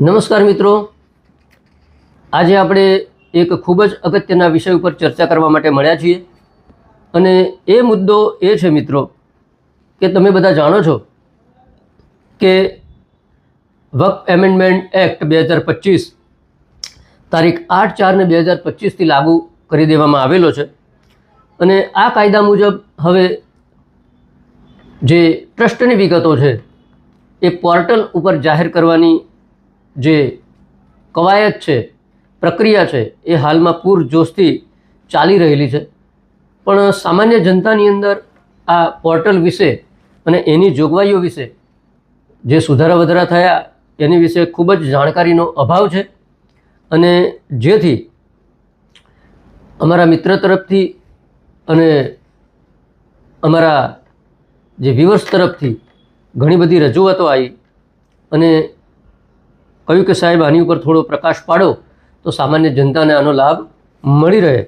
નમસ્કાર મિત્રો. આજે આપણે એક ખૂબ જ અગત્યના વિષય ઉપર ચર્ચા કરવા માટે મળ્યા છીએ. અને એ મુદ્દો એ છે મિત્રો, કે તમે બધા જાણો છો કે વક્ફ એમેન્ડમેન્ટ એક્ટ બે હજાર પચીસ તારીખ આઠ ચારને બે હજાર પચીસથી લાગુ કરી દેવામાં આવેલો છે. અને આ કાયદા મુજબ હવે જે ટ્રસ્ટની વિગતો છે, એ પોર્ટલ ઉપર જાહેર કરવાની જે કવાયત છે, પ્રક્રિયા છે, એ હાલમાં પૂરજોશથી ચાલી રહેલી છે. પણ સામાન્ય જનતાની અંદર આ પોર્ટલ વિશે અને એની જોગવાઈઓ વિશે જે સુધારા વધારા થયા, એની વિશે ખૂબ જ જાણકારીનો અભાવ છે. અને જેથી અમારા મિત્ર તરફથી અને અમારા જે વ્યુઅર્સ તરફથી ઘણી બધી રજૂઆતો આવી અને કહ્યું કે સાહેબ, આની ઉપર થોડો પ્રકાશ પાડો તો સામાન્ય જનતાને આનો લાભ મળી રહે.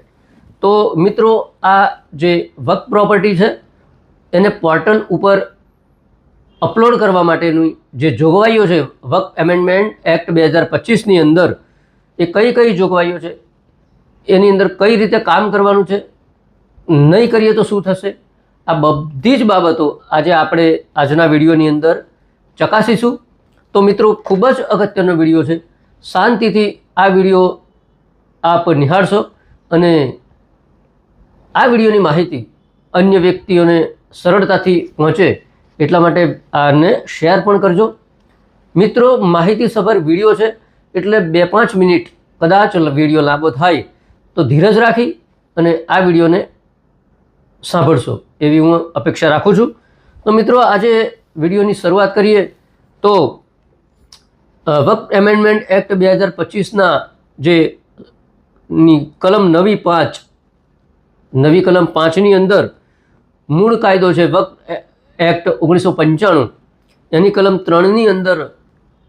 તો મિત્રો, આ જે વક પ્રોપર્ટી છે, એને પોર્ટલ ઉપર અપલોડ કરવા માટેની જે જોગવાઈઓ છે વક એમેન્ડમેન્ટ એક્ટ બે હજાર પચીસની અંદર, એ કઈ કઈ જોગવાઈઓ છે, એની અંદર કઈ રીતે કામ કરવાનું છે, નહીં કરીએ તો શું થશે? આ બધી જ બાબતો આજે આપણે આજના વિડીયોની અંદર ચકાસીશું. તો મિત્રો, ખૂબ જ અગત્યનો વીડિયો છે. શાંતિથી આ વીડિયો આપ નિહાળશો અને આ વિડીયોની માહિતી અન્ય વ્યક્તિઓને સરળતાથી પહોંચે એટલા માટે આને શેર પણ કરજો. મિત્રો, માહિતીસભર વીડિયો છે એટલે બે પાંચ મિનિટ કદાચ વીડિયો લાંબો થાય તો ધીરજ રાખી અને આ વિડીયોને સાંભળશો એવી હું અપેક્ષા રાખું છું. તો મિત્રો, આજે વિડીયોની શરૂઆત કરીએ તો વક્ફ એમેન્ડમેન્ટ એક્ટ બે હજાર પચીસના જે ની કલમ નવી પાંચ, નવી કલમ પાંચની અંદર મૂળ કાયદો છે વક્ફ એક્ટ ઓગણીસો પંચાણું, એની કલમ ત્રણની અંદર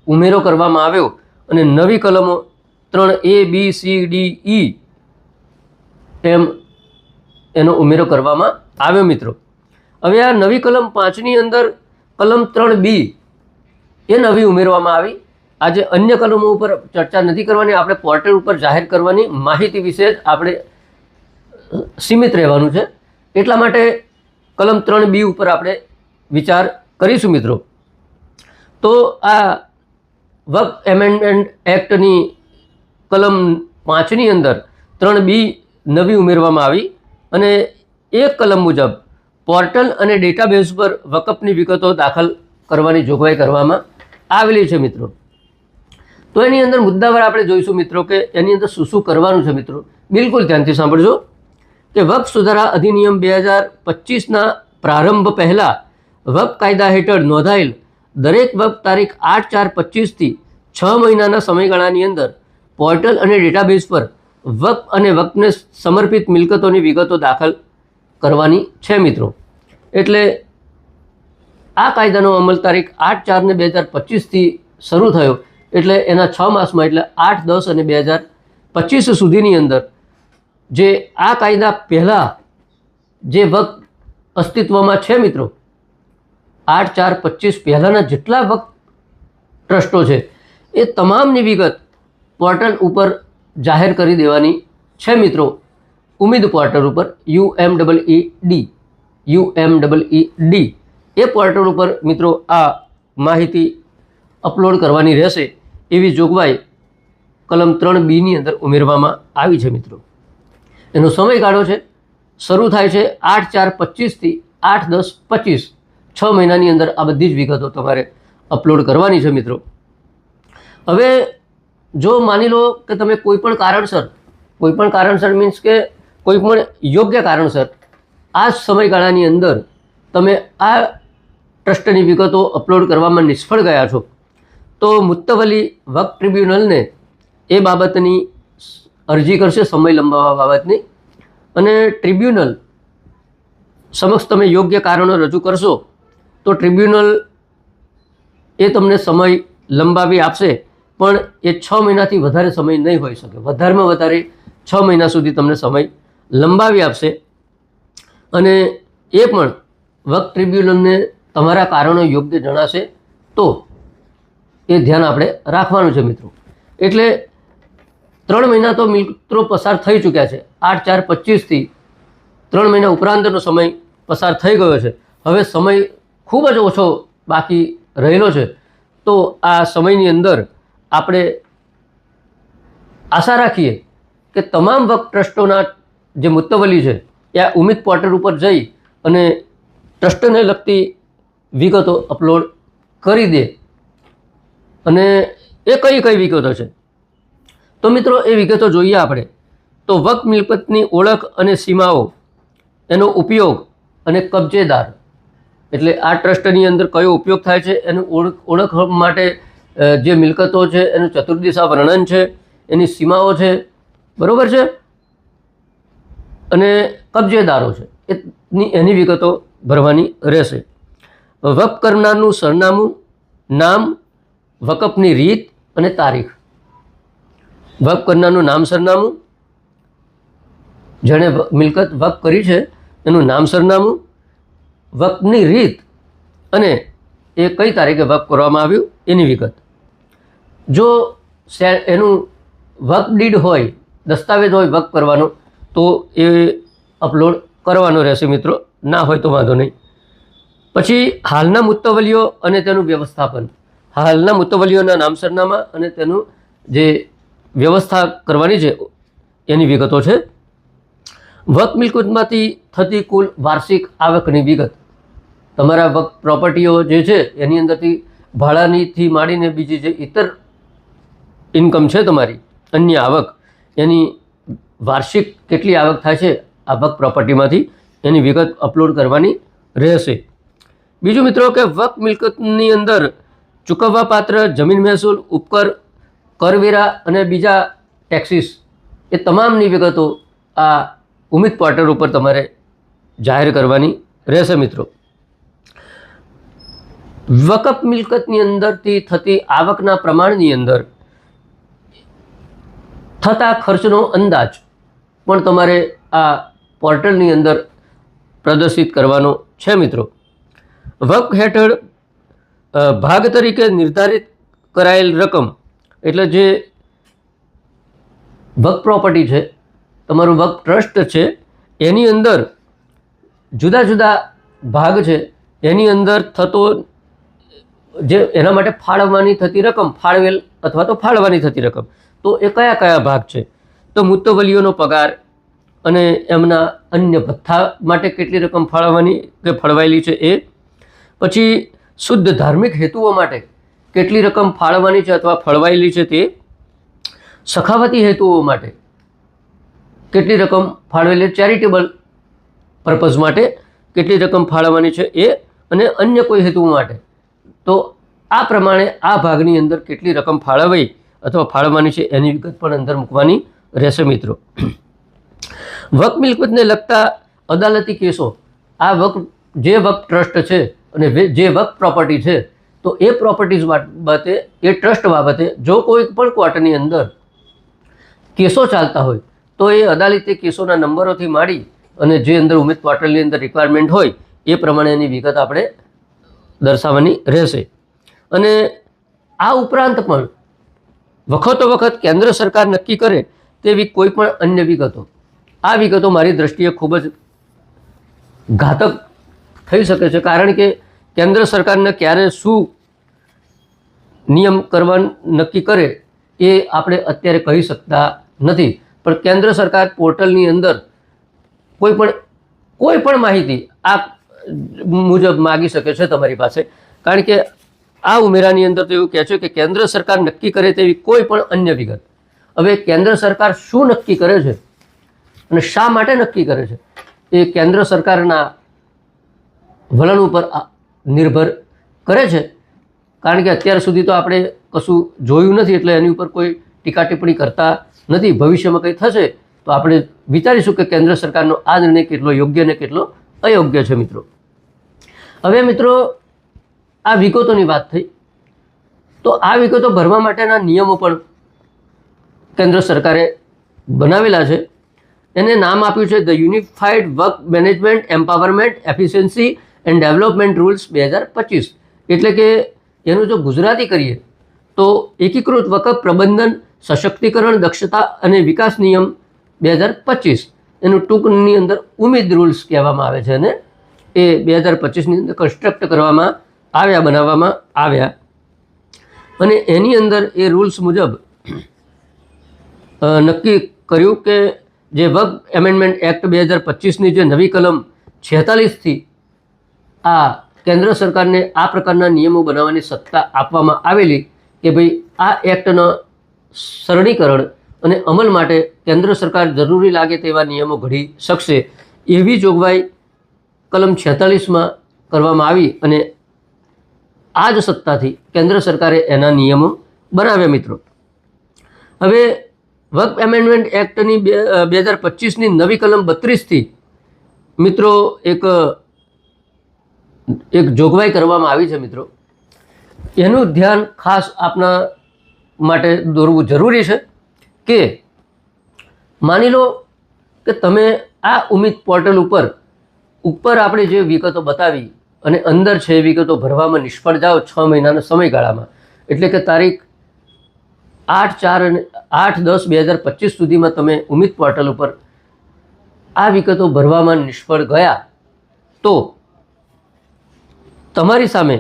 ઉમેરો કરવામાં આવ્યો અને નવી કલમો ત્રણ એ, બી, સી, ડી, ઈ એમ એનો ઉમેરો કરવામાં આવ્યો મિત્રો. હવે આ નવી કલમ પાંચની અંદર કલમ ત્રણ બી એ નવી ઉમેરવામાં આવી આજે અન્ય કલમો ઉપર ચર્ચા નથી કરવાની, આપણે પોર્ટલ ઉપર જાહેર કરવાની માહિતી વિશે જ આપણે સીમિત રહેવાનું છે. એટલા માટે કલમ ત્રણ બી ઉપર આપણે વિચાર કરીશું મિત્રો. તો આ વર્ક એમેન્ડમેન્ટ એક્ટની કલમ પાંચની અંદર ત્રણ બી નવી ઉમેરવામાં આવી અને એ કલમ મુજબ પોર્ટલ અને ડેટાબેઝ પર વકફની વિગતો દાખલ કરવાની જોગવાઈ કરવામાં આવેલી છે મિત્રો. તો એની અંદર મુદ્દાવાર આપણે જોઈશું મિત્રો કે એની અંદર શું શું કરવાનું છે મિત્રો. બિલકુલ ધ્યાનથી સાંભળજો કે વક્ફ સુધારા અધિનિયમ બે હજાર પચીસના પ્રારંભ પહેલાં વક્ફ કાયદા હેઠળ નોંધાયેલ દરેક વક્ફ તારીખ આઠ ચાર પચીસથી છ મહિનાના સમયગાળાની અંદર પોર્ટલ અને ડેટાબેઝ પર વક્ફ અને વક્ફને સમર્પિત મિલકતોની વિગતો દાખલ કરવાની છે મિત્રો. એટલે આ કાયદાનો અમલ તારીખ આઠ ચાર ને બે હજાર પચીસથી શરૂ થયો. એટલે એના છ માસમાં, એટલે આઠ, દસ અને બે હજાર પચીસ સુધીની અંદર જે આ કાયદા પહેલાં જે વક્ત અસ્તિત્વમાં છે મિત્રો, આઠ, ચાર, પચીસ પહેલાંના જેટલા વક્ત ટ્રસ્ટો છે, એ તમામની વિગત પોર્ટલ ઉપર જાહેર કરી દેવાની છે મિત્રો. ઉમેદ પોર્ટલ ઉપર U M double E D U M double E D એ પોર્ટલ ઉપર મિત્રો આ માહિતી અપલોડ કરવાની રહેશે. એવી જોગવાઈ કલમ ત્રણ બીની અંદર ઉમેરવામાં આવી છે મિત્રો. એનો સમયગાળો છે. શરૂ થાય છે આઠ ચાર પચીસથી આઠ દસ પચીસ. છ મહિનાની અંદર આ બધી જ વિગતો તમારે અપલોડ કરવાની છે મિત્રો. હવે જો માની લો કે તમે કોઈ પણ કારણસર, કોઈ પણ કારણસર મીન્સ કે કોઈ પણ યોગ્ય કારણસર આ જ સમયગાળાની અંદર તમે આ ટ્રસ્ટની વિગતો અપલોડ કરવામાં નિષ્ફળ ગયા છો. તો મુત્તવલી વક્ફ ટ્રિબ્યુનલને એ બાબતની અરજી કરશે સમય લંબાવવા બાબતની. અને ટ્રિબ્યુનલ સમક્ષ તમે યોગ્ય કારણો રજૂ કરશો, તો ટ્રિબ્યુનલ એ તમને સમય લંબાવી આપશે, પણ એ છ મહિનાથી વધારે સમય નહીં હોઈ શકે. વધારેમાં વધારે છ મહિના સુધી તમને સમય લંબાવી આપશે. અને એ પણ વક્ફ ટ્રિબ્યુનલને તમારા કારણો યોગ્ય જણાશે તો એ ધ્યાન આપણે રાખવાનું છે મિત્રો. એટલે ત્રણ મહિના તો મિત્રો પસાર થઈ ચૂક્યા છે. આઠ, ચાર, પચીસથી ત્રણ મહિના ઉપરાંતનો સમય પસાર થઈ ગયો છે. હવે સમય ખૂબ જ ઓછો બાકી રહેલો છે. તો આ સમયની અંદર આપણે આશા રાખીએ કે તમામ વક્ત ટ્રસ્ટોના જે મુત્તવલી છે, એ ઉમિત પોર્ટલ ઉપર જઈ અને ટ્રસ્ટને લગતી વિગતો અપલોડ કરી દે. અને એ કઈ કઈ વિગતો છે? તો મિત્રો, એ વિગતો જોઈએ આપણે. તો વક મિલકતની ઓળખ અને સીમાઓ, એનો ઉપયોગ અને કબજેદાર. એટલે આ ટ્રસ્ટની અંદર કયો ઉપયોગ થાય છે, એનું ઓળખ ઓળખ માટે જે મિલકતો છે, એનું ચતુર્દિશા વર્ણન છે, એની સીમાઓ છે, બરાબર છે? અને કબજેદારો છે, એની એની વિગતો ભરવાની રહેશે. વક કરનારનું સરનામું, નામ વકફની રીત અને તારીખ. વકફ કરનારનું નામ સરનામું. જેણે મિલકત વકફ કરી છે, એનું નામ સરનામું. વકફની રીત અને એ કઈ તારીખે વકફ કરવામાં આવ્યું, એની વિગત. જો એનું વકફ ડીડ હોય, દસ્તાવેજ હોય વકફ કરવાનો, તો એ અપલોડ કરવાનો રહેશે મિત્રો. ના હોય તો વાંધો નહીં. પછી હાલના મુત્તવલીઓ અને તેનું વ્યવસ્થાપન. હાલના મુતવલીઓના નામ સરનામા અને તેનું જે વ્યવસ્થા કરવાની છે, એની વિગતો છે. વક મિલકતમાંથી થતી કુલ વાર્ષિક આવકની વિગત. તમારા વકફ પ્રોપર્ટીઓ જે છે, એની અંદરથી ભાડાનીથી માંડીને બીજી જે ઇતર ઇન્કમ છે તમારી, અન્ય આવક, એની વાર્ષિક કેટલી આવક થાય છે, આ વકફ પ્રોપર્ટીમાંથી એની વિગત અપલોડ કરવાની રહેશે. બીજું મિત્રો કે વક મિલકતની અંદર ચૂકવવા પાત્ર જમીન મહેસૂલ, ઉપકર, કરવેરા અને બીજા ટેક્સીસ એ તમામની વિગતો આ ઉમિત પોર્ટલ ઉપર તમારે જાહેર કરવાની રહેશે મિત્રો. વકફ મિલકતની અંદરથી થતી આવકના પ્રમાણની અંદર થતા ખર્ચનો અંદાજ પણ તમારે આ પોર્ટલની અંદર પ્રદર્શિત કરવાનો છે મિત્રો. વક હેઠળ ભાગ તરીકે નિર્ધારિત કરાયેલ રકમ એટલે જે વક પ્રોપર્ટી છે, તમારું વક ટ્રસ્ટ છે, એની અંદર જુદા જુદા ભાગ છે, એની અંદર થતો જે એના માટે ફાળવવાની થતી રકમ, ફાળવેલ અથવા તો ફાળવાની થતી રકમ, તો એ કયા કયા ભાગ છે? તો મુત્તવલીઓનો પગાર અને એમના અન્ય ભથ્થા માટે કેટલી રકમ ફાળવવાની કે ફાળવાયેલી છે એ. પછી શુદ્ધ ધાર્મિક હેતુઓ માટે કેટલી રકમ ફાળવવાની છે અથવા ફળવાયેલી છે તે સખાવતી હેતુઓ માટે કેટલી રકમ ફાળવેલી ચેરિટેબલ પર્પઝ માટે કેટલી રકમ ફાળવવાની છે એ અને અન્ય કોઈ હેતુ માટે. તો આ પ્રમાણે આ ભાગની અંદર કેટલી રકમ ફાળવાઈ અથવા ફાળવવાની છે એની વિગત પણ અંદર મૂકવાની રહેશે મિત્રો. વક મિલકતને લગતા અદાલતી કેસો. આ વક જે વક ટ્રસ્ટ છે અને જે વક્ફ પ્રોપર્ટી છે, તો એ પ્રોપર્ટીઝ બાબતે, એ ટ્રસ્ટ બાબતે જો કોઈ પણ કોર્ટની અંદર કેસો ચાલતા હોય, તો એ અદાલતે કેસોના નંબરોથી માંડી અને જે અંદર ઉમેદ ક્વાર્ટરની અંદર રિક્વાયરમેન્ટ હોય, એ પ્રમાણેની વિગત આપણે દર્શાવવાની રહેશે. અને આ ઉપરાંત પણ વખતો વખત કેન્દ્ર સરકાર નક્કી કરે તેવી કોઈ પણ અન્ય વિગતો. આ વિગતો મારી દ્રષ્ટિએ ખૂબ જ ઘાતક થઈ શકે છે, કારણ કે કેન્દ્ર સરકારને ક્યારે શું નિયમ કરવા નક્કી કરે એ આપણે અત્યારે કહી શકતા નથી. પણ કેન્દ્ર સરકાર પોર્ટલની અંદર કોઈ પણ કોઈ પણ માહિતી આ મુજબ માગી શકે છે તમારી પાસે. કારણ કે આ ઉમેરાની અંદર તો એવું કહે છે કે કેન્દ્ર સરકાર નક્કી કરે તેવી કોઈ પણ અન્ય વિગત. હવે કેન્દ્ર સરકાર શું નક્કી કરે છે અને શા માટે નક્કી કરે છે? એ કેન્દ્ર સરકારના વલણ ઉપર નિર્ભર કરે છે. કારણ કે અત્યાર સુધી તો આપણે કશું જોયું નથી એટલે એની ઉપર કોઈ ટીકા ટિપ્પણી કરતા નથી. ભવિષ્યમાં કંઈ થશે તો આપણે વિચારીશું કે કેન્દ્ર સરકારનો આ નિર્ણય કેટલો યોગ્ય અને કેટલો અયોગ્ય છે મિત્રો. હવે મિત્રો, આ વિગતોની વાત થઈ. તો આ વિગતો ભરવા માટેના નિયમો પણ કેન્દ્ર સરકારે બનાવેલા છે. એને નામ આપ્યું છે the unified work management empowerment efficiency and development rules બે હજાર પચીસ. એટલે કે એનું જો ગુજરાતી કરીએ, તો એકીકૃત વકફ પ્રબંધન, સશક્તિકરણ, દક્ષતા અને વિકાસ નિયમ બે હજાર પચીસ. એનું ટૂંકની અંદર ઉમેદ રૂલ્સ કહેવામાં આવે છે અને એ બે હજાર પચીસની અંદર કન્સ્ટ્રક્ટ કરવામાં આવ્યા, બનાવવામાં આવ્યા. અને એની અંદર એ રૂલ્સ મુજબ નક્કી કર્યું કે જે વગ એમેન્ડમેન્ટ એક્ટ બે હજાર પચીસની જે નવી કલમ છેતાલીસથી આ કેન્દ્ર સરકારને આ પ્રકારના નિયમો બનાવવાની સત્તા આપવામાં આવેલી કે ભાઈ આ એક્ટનો સરળીકરણ અને અમલ માટે કેન્દ્ર સરકાર જરૂરી લાગે તેવા નિયમો ઘડી શકશે એવી જોગવાઈ કલમ છેતાલીસમાં કરવામાં આવી અને આ જ સત્તાથી કેન્દ્ર સરકારે એના નિયમો બનાવ્યા મિત્રો. હવે વર્ક એમેન્ડમેન્ટ એક્ટની બે હજાર પચીસની નવી કલમ બત્રીસથી મિત્રો એક એક જોગવાઈ કરવામાં આવી છે મિત્રો. એનું ધ્યાન ખાસ આપના માટે દોરવું જરૂરી છે કે માની લો કે તમે આ ઉમિત પોર્ટલ ઉપર ઉપર આપણે જે વિગતો બતાવી અને અંદર છે એ વિગતો ભરવામાં નિષ્ફળ જાઓ છ મહિનાના સમયગાળામાં. એટલે કે તારીખ આઠ ચાર અને આઠ દસ બે હજાર પચીસ સુધીમાં તમે ઉમિત પોર્ટલ ઉપર આ વિગતો ભરવામાં નિષ્ફળ ગયા તો તમારી સામે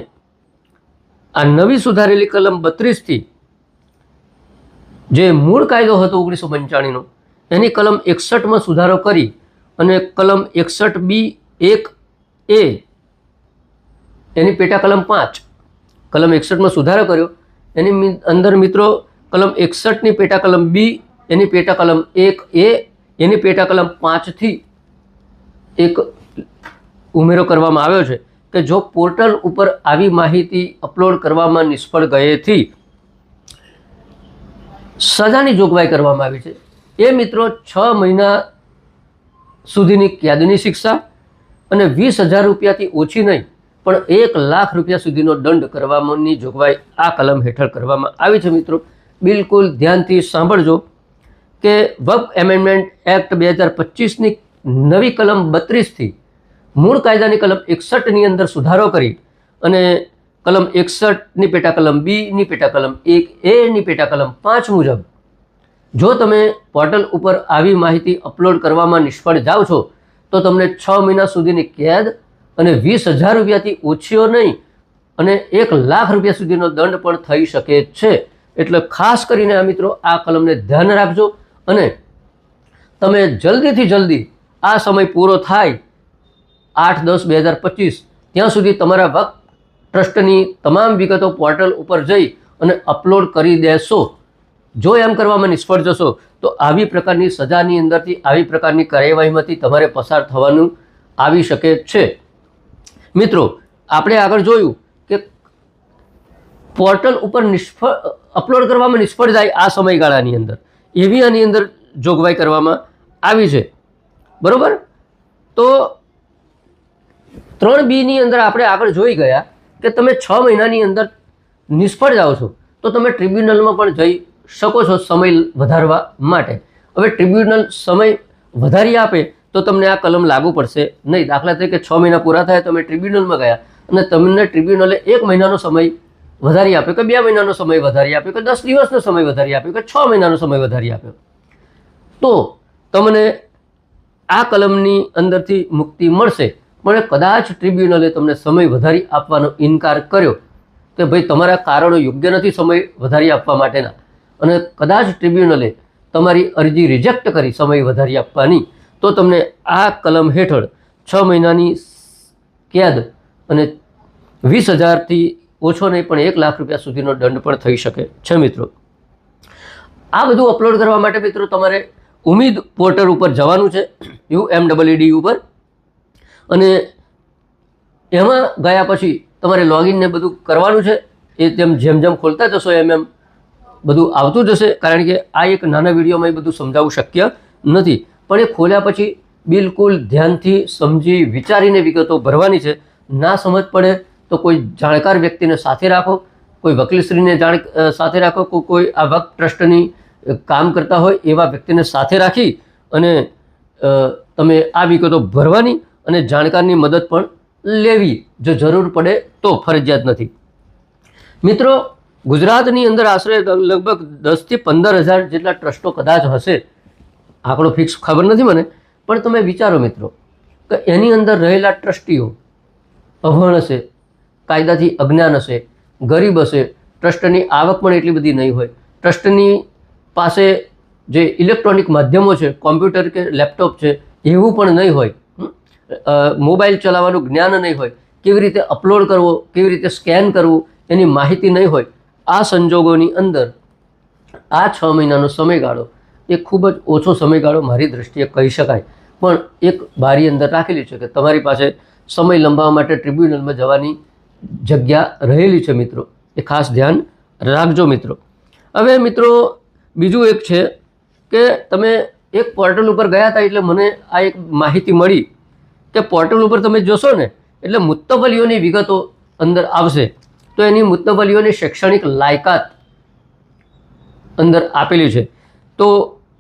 આ નવી સુધારેલી કલમ બત્રીસથી જે મૂળ કાયદો હતો ઓગણીસો પંચાણીનો, એની કલમ એકસઠમાં સુધારો કરી અને કલમ એકસઠ બી એક એ એની પેટા કલમ પાંચ કલમ એકસઠમાં સુધારો કર્યો. એની અંદર મિત્રો કલમ એકસઠની પેટા કલમ બી, એની પેટા કલમ એક એ, એની પેટા કલમ પાંચથી એક ઉમેરો કરવામાં આવ્યો છે. કે જો પોર્ટલ ઉપર આવી માહિતી અપલોડ કરવામાં નિષ્ફળ ગયેથી સજાની જોગવાઈ કરવામાં આવી છે. એ મિત્રો છ મહિના સુધીની કેદની શિક્ષા અને વીસ હજાર રૂપિયાથી ઓછી નહીં, પણ એક લાખ રૂપિયા સુધીનો દંડ કરવાની જોગવાઈ આ કલમ હેઠળ કરવામાં આવી છે મિત્રો. બિલકુલ ધ્યાનથી સાંભળજો કે વક્ફ એમેન્ડમેન્ટ એક્ટ બે હજાર પચીસની નવી કલમ બત્રીસથી મૂળ કાયદાની કલમ એકસઠની અંદર સુધારો કરી અને કલમ એકસઠની પેટા કલમ બીની પેટા કલમ એક, એની પેટા કલમ પાંચ મુજબ જો તમે પોર્ટલ ઉપર આવી માહિતી અપલોડ કરવામાં નિષ્ફળ જાઓ છો, તો તમને છ મહિના સુધીની કેદ અને વીસ હજાર રૂપિયાથી ઓછીઓ નહીં અને એક લાખ રૂપિયા સુધીનો દંડ પણ થઈ શકે છે. એટલે ખાસ કરીને આ મિત્રો આ કલમને ધ્યાન રાખજો અને તમે જલ્દીથી જલ્દી આ સમય પૂરો થાય આઠ દસ બે હજાર પચીસ, ત્યાં સુધી તમારા વક્ફ ટ્રસ્ટની તમામ વિગતો પોર્ટલ ઉપર જઈ અને અપલોડ કરી દેશો. જો એમ કરવામાં નિષ્ફળ જશો, તો આવી પ્રકારની સજાની અંદરથી આવી પ્રકારની કાર્યવાહીમાંથી તમારે પસાર થવાનું આવી શકે છે. મિત્રો, આપણે આગળ જોયું કે પોર્ટલ ઉપર નિષ્ફળ, અપલોડ કરવામાં નિષ્ફળ જાય આ સમયગાળાની અંદર. એવી આની અંદર જોગવાઈ કરવામાં આવી છે. બરાબર? તો ત્રણ બીની અંદર આપણે આગળ જોઈ ગયા કે તમે છ મહિનાની અંદર નિષ્ફળ જાઓ છો, તો તમે ટ્રિબ્યુનલમાં પણ જઈ શકો છો સમય વધારવા માટે. હવે ટ્રિબ્યુનલ સમય વધારી આપે તો તમને આ કલમ લાગુ પડશે નહીં. દાખલા તરીકે છ મહિના પૂરા થાય, તમે ટ્રિબ્યુનલમાં ગયા અને તમને ટ્રિબ્યુનલે એક મહિનાનો સમય વધારી આપ્યો કે બે મહિનાનો સમય વધારી આપ્યો કે દસ દિવસનો સમય વધારી આપ્યો કે છ મહિનાનો સમય વધારી આપ્યો. તો તમને આ કલમની અંદરથી મુક્તિ મળશે. પણ કદાચ ટ્રિબ્યુનલે તમને સમય વધારી આપવાનો ઇનકાર કર્યો કે ભાઈ તમારા કારણો યોગ્ય નથી સમય વધારી આપવા માટેના. અને કદાચ ટ્રિબ્યુનલે તમારી અરજી રિજેક્ટ કરી સમય વધારી આપવાની તો તમને આ કલમ હેઠળ છ મહિનાની કેદ અને વીસ હજારથી ઓછો નહીં પણ એક લાખ રૂપિયા સુધીનો દંડ પણ થઈ શકે છે મિત્રો. આ બધું અપલોડ કરવા માટે મિત્રો તમારે ઉમેદ પોર્ટલ ઉપર જવાનું છે યુ એમ ડબલ્યુડી ઉપર. અને એમાં ગયા પછી તમારે લોગિનને બધું કરવાનું છે, એ તેમ જેમ જેમ ખોલતા જશો, એમ એમ બધું આવતું જશે, કારણ કે આ એક નાના વિડીયોમાં એ બધું સમજાવવું શક્ય નથી. પણ એ ખોલ્યા પછી બિલકુલ ધ્યાનથી સમજી વિચારીને વિગતો ભરવાની છે. ના સમજ પડે તો કોઈ જાણકાર વ્યક્તિને સાથે રાખો, કોઈ વકીલશ્રીને જાણ સાથે રાખો કોઈ આ વક્ત ટ્રસ્ટની કામ કરતા હોય એવા વ્યક્તિને સાથે રાખી અને તમે આ વિગતો ભરવાની અને જાણકારની મદદ પણ લેવી જો જરૂર પડે તો ફરજિયાત નથી. મિત્રો, ગુજરાતની અંદર આશરે લગભગ દસથી પંદર હજાર જેટલા ટ્રસ્ટો કદાચ હશે, આંકડો ફિક્સ ખબર નથી મને, પણ તમે વિચારો મિત્રો, કે એની અંદર રહેલા ટ્રસ્ટીઓ, અભણ હશે, કાયદાથી અજ્ઞાન હશે, ગરીબ હશે, ટ્રસ્ટની આવક પણ એટલી બધી નહીં હોય, ટ્રસ્ટની પાસે જે ઇલેક્ટ્રોનિક માધ્યમો છે, કોમ્પ્યુટર કે લેપટોપ છે, એવું પણ નહીં હોય મોબાઈલ ચલાવવાનું જ્ઞાન નહીં હોય, કેવી રીતે અપલોડ કરવો, કેવી રીતે સ્કેન કરવું, એની માહિતી નહીં હોય, આ સંજોગોની અંદર આ છ મહિનાનો સમયગાળો એ ખૂબ જ ઓછો સમયગાળો મારી દૃષ્ટિએ કહી શકાય. પણ એક બારી અંદર રાખેલી છે કે તમારી પાસે સમય લંબાવવા માટે ટ્રિબ્યુનલમાં જવાની જગ્યા રહેલી છે મિત્રો. એ ખાસ ધ્યાન રાખજો મિત્રો. હવે મિત્રો, બીજું એક છે કે તમે એક પોર્ટલ ઉપર ગયા હતા એટલે મને આ એક માહિતી મળી. કે પોર્ટલ ઉપર તમે જોશો ને, એટલે મુત્તબલીઓની વિગતો અંદર આવશે. તો એની મુત્તબલીઓની શૈક્ષણિક લાયકાત અંદર આપેલી છે. તો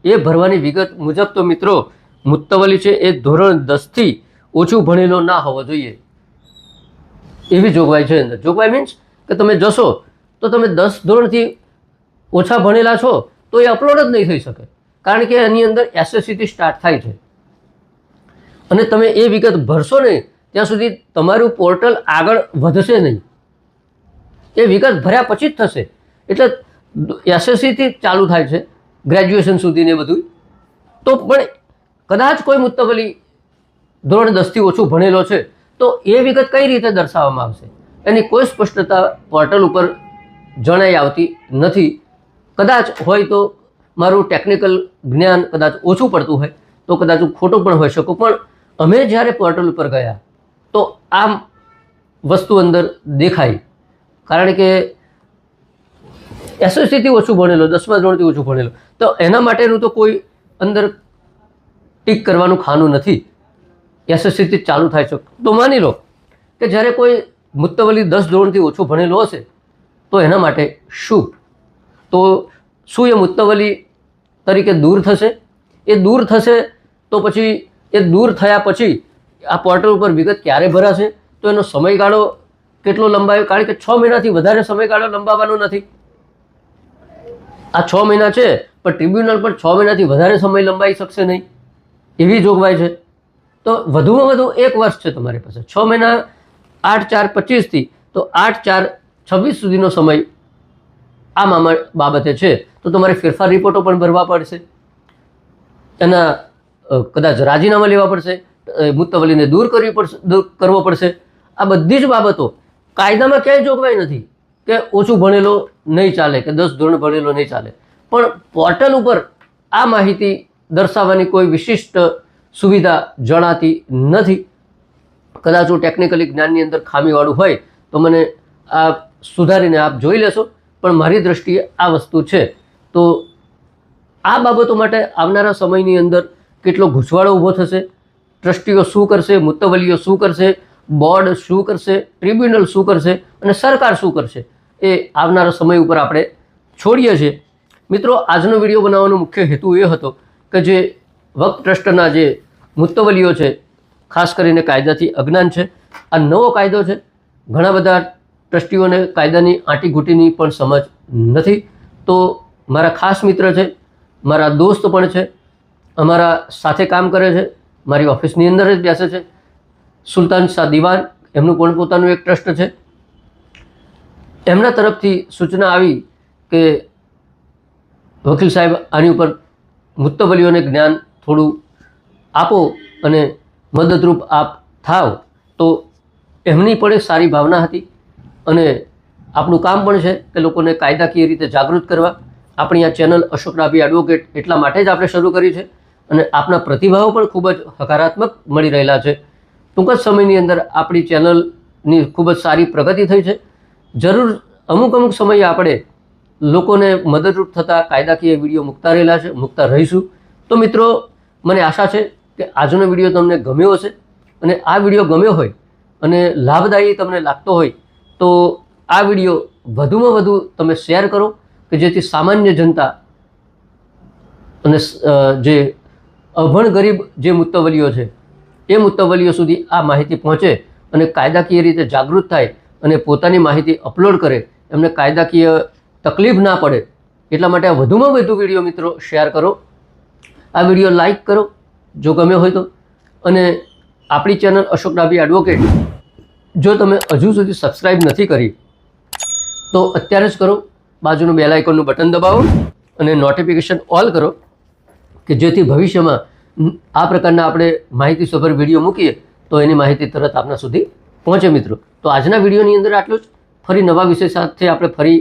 એ ભરવાની વિગત મુજબ તો મિત્રો, મુત્તવલી છે એ ધોરણ દસથી ઓછું ભણેલો ના હોવો જોઈએ. એવી જોગવાઈ છે અંદર. જોગવાઈ મીન્સ કે તમે જશો, તો તમે દસ ધોરણથી ઓછા ભણેલા છો, તો એ અપલોડ જ નહીં થઈ શકે. કારણ કે એની અંદર એસએસસીથી સ્ટાર્ટ થાય છે. અને તમે એ વિગત ભરશો નહીં, ત્યાં સુધી તમારું પોર્ટલ આગળ વધશે નહીં. એ વિગત ભર્યા પછી જ થશે. એટલે એસએસસીથી ચાલુ થાય છે ગ્રેજ્યુએશન સુધી ને બધું તો પણ કદાચ કોઈ મુત્તબલી ધોરણ દસથી ઓછું ભણેલો છે, તો એ વિગત કઈ રીતે દર્શાવવામાં આવશે? એની કોઈ સ્પષ્ટતા પોર્ટલ ઉપર જણાઈ આવતી નથી. કદાચ હોય તો મારું ટેકનિકલ જ્ઞાન કદાચ ઓછું પડતું હોય, તો કદાચ હું ખોટું પણ હોઈ શકું, પણ અમે જ્યારે પોર્ટલ ઉપર ગયા, તો આમ વસ્તુ અંદર દેખાઈ. કારણ કે એસએસસીથી ઓછું ભણેલો, દસમા ધોરણથી ઓછું ભણેલો. તો એના માટેનું તો કોઈ અંદર ટીક કરવાનું ખાનું નથી. એસએસસીથી ચાલુ થાય છે. તો માની લો કે જ્યારે કોઈ મુત્તવલી દસ ધોરણથી ઓછું ભણેલો હશે, તો એના માટે શું? તો શું એ મુત્તવલી તરીકે દૂર થશે? એ દૂર થશે તો પછી એ દૂર થયા પછી આ પોર્ટલ ઉપર વિગત ક્યારે ભરાશે? તો એનો સમયગાળો કેટલો લંબાયો? કારણ કે છ મહિનાથી વધારે સમયગાળો લંબાવવાનો નથી. આ છ મહિના છે, પણ ટ્રિબ્યુનલ પણ છ મહિનાથી વધારે સમય લંબાઈ શકશે નહીં. એવી જોગવાઈ છે. તો વધુમાં વધુ એક વર્ષ છે તમારી પાસે. છ મહિના, આઠ ચાર પચીસથી, તો આઠ ચાર છવ્વીસ સુધીનો સમય આ મામા બાબતે છે. તો તમારે ફેરફાર રિપોર્ટો પણ ભરવા પડશે. એના કદાચ રાજીનામા લેવા પડશે મુત્તવલીને દૂર કરવી પડશે, દૂર કરવો પડશે. આ બધી જ બાબતો કાયદામાં ક્યાંય જોગવાઈ નથી કે ઓછું ભણેલો નહીં ચાલે, કે દસ ધોરણ ભણેલો નહીં ચાલે. પણ પોર્ટલ ઉપર આ માહિતી દર્શાવવાની કોઈ વિશિષ્ટ સુવિધા જણાતી નથી. કદાચ હું ટેકનિકલી જ્ઞાનની અંદર ખામીવાળું હોય તો મને આ સુધારીને આપ જોઈ લેશો, પણ મારી દ્રષ્ટિએ આ વસ્તુ છે. તો આ બાબતો માટે આવનારા સમયની અંદર કેટલો ગૂંચવાડો ઊભો થશે? ટ્રસ્ટીઓ શું કરશે? મુત્તવલીઓ શું કરશે? બોર્ડ શું કરશે? ટ્રિબ્યુનલ શું કરશે? અને સરકાર શું કરશે? એ આવનારા સમય ઉપર આપણે છોડીએ છીએ. મિત્રો, આજનો વીડિયો બનાવવાનો મુખ્ય હેતુ એ હતો કે જે વક્ત ટ્રસ્ટના જે મુત્તવલીઓ છે, ખાસ કરીને કાયદાથી અજ્ઞાન છે, આ નવો કાયદો છે. ઘણા બધા ટ્રસ્ટીઓને કાયદાની આંટીઘૂંટીની પણ સમજ નથી. તો મારા ખાસ મિત્ર છે, મારા દોસ્ત પણ છે અમારા સાથે કામ કરે છે. મારી ઓફિસની અંદર જ બેસે છે. સુલતાન શાહ દિવાન, એમનું પણ પોતાનું એક ટ્રસ્ટ છે. એમના તરફથી સૂચના આવી કે વકીલ સાહેબ આની ઉપર મુત્તવલીઓને જ્ઞાન થોડું આપો અને મદદરૂપ આપ થાવ તો એમની પણ એક સારી ભાવના હતી અને આપણું કામ પણ છે કે લોકોને કાયદાકીય રીતે જાગૃત કરવા. આપણી આ ચેનલ અશોક ડાભી એડવોકેટ એટલા માટે જ આપણે શરૂ કરી છે અને આપના પ્રતિભાવો પણ ખૂબ જ હકારાત્મક મળી રહેલા છે. ટૂંક જ સમયની અંદર આપણી ચેનલની ખૂબ જ સારી પ્રગતિ થઈ છે. જરૂર અમુક અમુક સમયે આપણે લોકોને મદદરૂપ થતા કાયદાકીય વીડિયો મૂકતા રહેલા છે, મૂકતા રહીશું. તો મિત્રો, મને આશા છે કે આજનો વીડિયો તમને ગમ્યો હશે અને આ વીડિયો ગમ્યો હોય અને લાભદાયી તમને લાગતો હોય તો આ વીડિયો વધુમાં વધુ તમે શેર કરો કે જેથી સામાન્ય જનતા અને જે અભણ ગરીબ જે મુત્તવલીઓ છે, એ મુત્તવલીઓ સુધી આ માહિતી પહોંચે અને કાયદાકીય રીતે જાગૃત થાય અને પોતાની માહિતી અપલોડ કરે, એમને કાયદાકીય તકલીફ ના પડે, એટલા માટે આ વધુમાં વધુ વીડિયો મિત્રો શેર કરો. આ વીડિયો લાઈક કરો, જો ગમ્યો હોય તો. અને આપણી ચેનલ અશોક ડાબી એડવોકેટ, જો તમે હજુ સુધી સબસ્ક્રાઈબ નથી કરી, તો અત્યારે જ કરો, બાજુનું બેલ આઇકોનનું બટન દબાવો અને નોટિફિકેશન ઓલ કરો. કે જેથી ભવિષ્યમાં આ પ્રકારના આપણે માહિતીસભર વીડિયો મૂકીએ, તો એની માહિતી તરત આપના સુધી પહોંચે મિત્રો. તો આજના વિડીયોની અંદર આટલું જ. ફરી નવા વિષય સાથે આપણે ફરી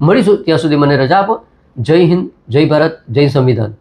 મળીશું. ત્યાં સુધી મને રજા આપો. જય હિન્દ, જય ભારત, જય સંવિધાન.